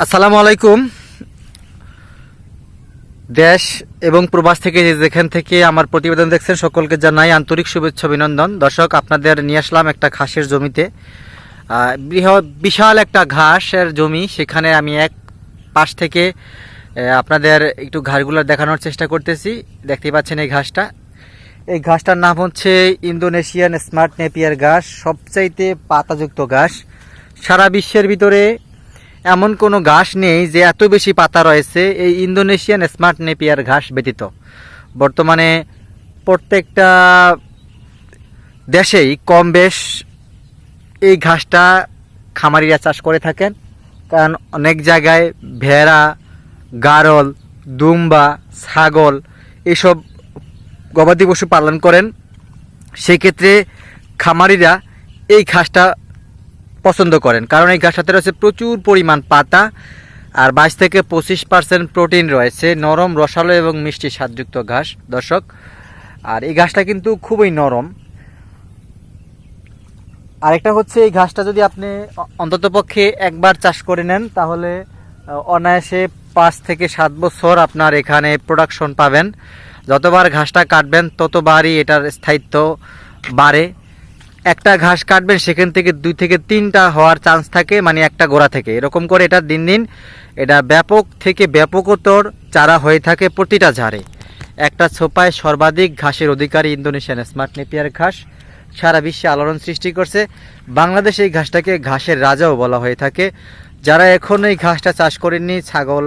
আসসালামু আলাইকুম। দেশ এবং প্রবাস থেকে যেখান থেকে আমার প্রতিবেদন দেখছেন, সকলকে জানাই আন্তরিক শুভেচ্ছা, অভিনন্দন। দর্শক, আপনাদের নিয়ে আসলাম একটা ঘাসের জমিতে। বৃহৎ, বিশাল একটা ঘাসের জমি। সেখানে আমি এক পাশ থেকে আপনাদের একটু ঘাসগুলো দেখানোর চেষ্টা করতেছি। দেখতে পাচ্ছেন এই ঘাসটা। এই ঘাসটার নাম হচ্ছে ইন্দোনেশিয়ান স্মার্ট নেপিয়ার ঘাস। সবচাইতে পাতাযুক্ত ঘাস। সারা বিশ্বের ভিতরে এমন কোনো ঘাস নেই যে এত বেশি পাতা রয়েছে, এই ইন্দোনেশিয়ান স্মার্ট নেপিয়ার ঘাস ব্যতীত। বর্তমানে প্রত্যেকটা দেশেই কম বেশ এই ঘাসটা খামারিরা চাষ করে থাকেন। কারণ অনেক জায়গায় ভেড়া, গারল, দুম্বা, ছাগল এইসব গবাদি পশু পালন করেন। সেক্ষেত্রে খামারিরা এই ঘাসটা পছন্দ করেন। কারণ এই ঘাসটাতে রয়েছে প্রচুর পরিমাণ পাতা আর বাইশ থেকে পঁচিশ পার্সেন্ট প্রোটিন রয়েছে, নরম, রসালো এবং মিষ্টি স্বাদযুক্ত ঘাস। দর্শক, আর এই ঘাসটা কিন্তু খুবই নরম। আরেকটা হচ্ছে এই ঘাসটা যদি আপনি অন্ততপক্ষে একবার চাষ করে নেন, তাহলে অনায়াসে পাঁচ থেকে সাত বছর আপনার এখানে প্রোডাকশন পাবেন। যতবার ঘাসটা কাটবেন, ততবারই এটার স্থায়িত্ব বাড়ে। একটা ঘাস কাটবেন, সেখান থেকে দুই থেকে তিনটা হওয়ার চান্স থাকে মানে একটা গোড়া থেকে। এরকম করে এটা দিন দিন, এটা ব্যাপক থেকে ব্যাপকতর চারা হয়ে থাকে প্রতিটা ঝাড়ে। একটা ছোপায় সর্বাধিক ঘাসের অধিকারী ইন্দোনেশিয়ান স্মার্ট নেপিয়ার ঘাস সারা বিশ্বে আলোড়ন সৃষ্টি করছে। বাংলাদেশ এই ঘাসটাকে ঘাসের রাজাও বলা হয়ে থাকে। যারা এখন এই ঘাসটা চাষ করেননি, ছাগল